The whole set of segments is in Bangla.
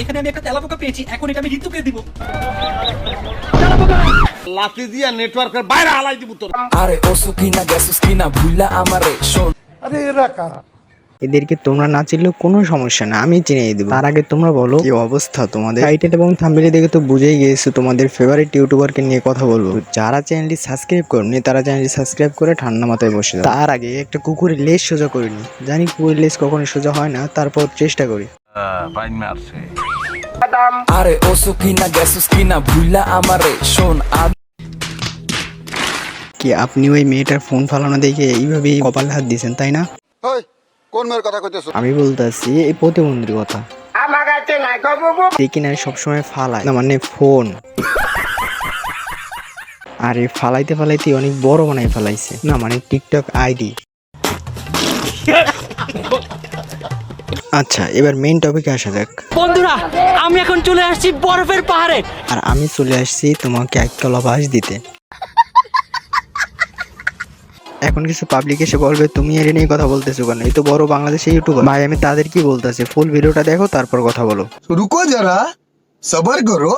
এখানে আমি একটা তেলাপোকা পেয়েছি এখন এটা আমি ঋতুকে দিব। লাতি দিয়া নেটওয়ার্কের বাইরে হালাই দিব তোর। আরে ও সুকিনা গেছুস কিনা ভুলা আমারে শোন। এদেরকে তোমরা না চিনলেও কোনো সমস্যা না আমি চিনিয়ে দেবো। তার আগে তোমরা বলো কি অবস্থা তোমাদের? টাইটেল এবং থাম্বনেল দেখে তো বুঝেই গিয়েছো তোমাদের ফেভারিট ইউটিউবারকে নিয়ে কথা বলব। যারা চ্যানেলটি সাবস্ক্রাইব করনি তারা চ্যানেলটি সাবস্ক্রাইব করে ঠান্ডা মাথায় বসে যাও। তার আগে একটা কুকুরের লেজ সোজা করিনি। জানি কুকুরের লেজ কখনো সোজা হয় না তারপর চেষ্টা করি। বাইন মারছে। আরে ও সুকিনা গেছুস কিনা ভুলা আমারে শোন আদ কি আপনি ওই মেয়েটার ফোন ফালানো দেখে এইভাবেই কপালে হাত দিয়েছেন তাই না? কোন মেয়ের কথা কইতেছ? আমি বলতেছি এই প্রতিবন্ধীর কথা। দেখি না সবসময় ফালায় না মানে ফোন। আরে ফালাইতে ফালাইতে অনেক বড় বানাই ফেলাইছে না মানে টিকটক আইডি। আচ্ছা এবার মেইন টপিকে আসা যাক। বন্ধুরা আমি এখন চলে আসছি বরফের পাহাড়ে। আর আমি চলে আসছি তোমাকে একতলা বাস দিতে। এখন কিছু পাবলিক এসে বলবে তুমি এর নিয়ে কথা বলতেছো কেন? এই তো বড় বাংলাদেশে ইউটিউবার ভাই আমি তাদের কি বলতেছি? ফুল ভিডিওটা দেখো তারপর কথা বলো। রুকো যারা সবার করো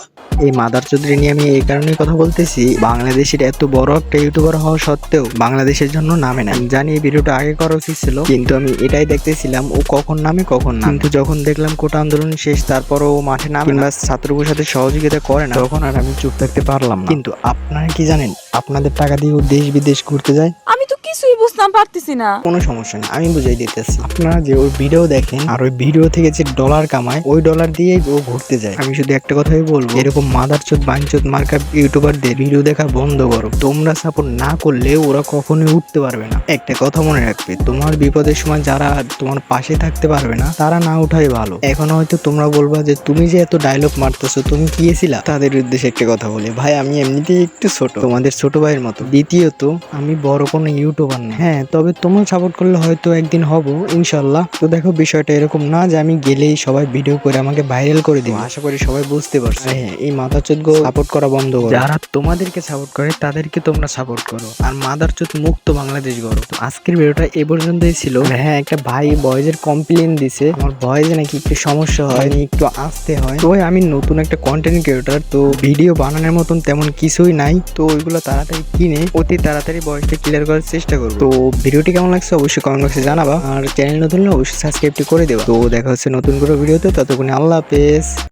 এই মাদার চৌধুরী নিয়ে আমি এই কারণেই কথা বলতেছি বাংলাদেশের এত বড় একটা ইউটিউবার হওয়া সত্ত্বেও বাংলাদেশের জন্য নামে না জানি এই ভিডিওটা আগে করা উচিত ছিল কিন্তু আমি এটাই দেখতেছিলাম ও কখন নামে কখন না। কিন্তু যখন দেখলাম কোটা আন্দোলন শেষ তারপর ও মাঠে নামে কিংবা ছাত্রগুলোর সাথে সহযোগিতা করে না তখন আর আমি চুপ থাকতে পারলাম কিন্তু আপনারা কি জানেন আপনাদের টাকা দিয়ে ও দেশ বিদেশ ঘুরতে যায়? আমি তো কিছুই বুঝতাম পারতেছি না। কোনো সমস্যা নেই আমি বুঝাই দিতেছি। আপনারা যে ওই ভিডিও দেখেন আর ওই ভিডিও থেকে যে ডলার কামায় ওই ডলার দিয়ে ও ঘুরতে যায়। আমি শুধু একটা কথাই বলব এরকম মাদার চোদ বাঞ্চোদ মার্কা ইউটিউবারদের ভিডিও দেখা বন্ধ করো। তোমরা সাপোর্ট না করলে ওরা কখনোই উঠতে পারবে না। একটা কথা মনে রাখবে তোমার বিপদের সময় যারা তোমার পাশে থাকতে পারবে না তারা না উঠাই ভালো। এখন হয়তো তোমরা বলবা যে তুমি যে এত ডায়লগ মারতেছো তুমি কি ছিলা তাদের উদ্দেশ্যে একটা কথা বলি। ভাই আমি এমনিতেই একটু ছোট তোমাদের ছোট ভাইয়ের মতো। দ্বিতীয়ত আমি বড় কোনো ইউটিউবার না। হ্যাঁ তবে তোমরা সাপোর্ট করলে হয়তো একদিন হব ইনশাল্লাহ তো দেখো বিষয়টা এরকম না যে আমি গেলেই সবাই ভিডিও করে আমাকে ভাইরাল করে দিবে। আশা করি সবাই বুঝতে পারছ। হ্যাঁ এই মাদার চোদ সাপোর্ট করা বন্ধ করো। যারা তোমাদেরকে সাপোর্ট করে তাদেরকে তোমরা সাপোর্ট করো। আর মাদার চোদ মুক্ত বাংলাদেশ গড়ো। তো আজকের ভিডিওটা এ পর্যন্তই ছিল। হ্যাঁ একটা ভাই বয়েজের কমপ্লেন দিছে। আমার বয়েজে নাকি একটু সমস্যা হয় মানে একটু আসতে হয়। তো আমি নতুন একটা কন্টেন্ট ক্রিয়েটার তো ভিডিও বানানোর মতন তেমন কিছুই নাই। তো ওইগুলো তাড়াতাড়ি কিনে অতি তাড়াতাড়ি বয়সটা ক্লিয়ার করার চেষ্টা করব। তো ভিডিওটি কেমন লাগছে অবশ্যই কমেন্ট বক্সে জানাবা। আর চ্যানেল নতুন হলে অবশ্যই সাবস্ক্রাইবটি করে দেবা। তো দেখা হচ্ছে নতুন করে ভিডিওতে, ততক্ষণে আল্লাহ হাফেজ।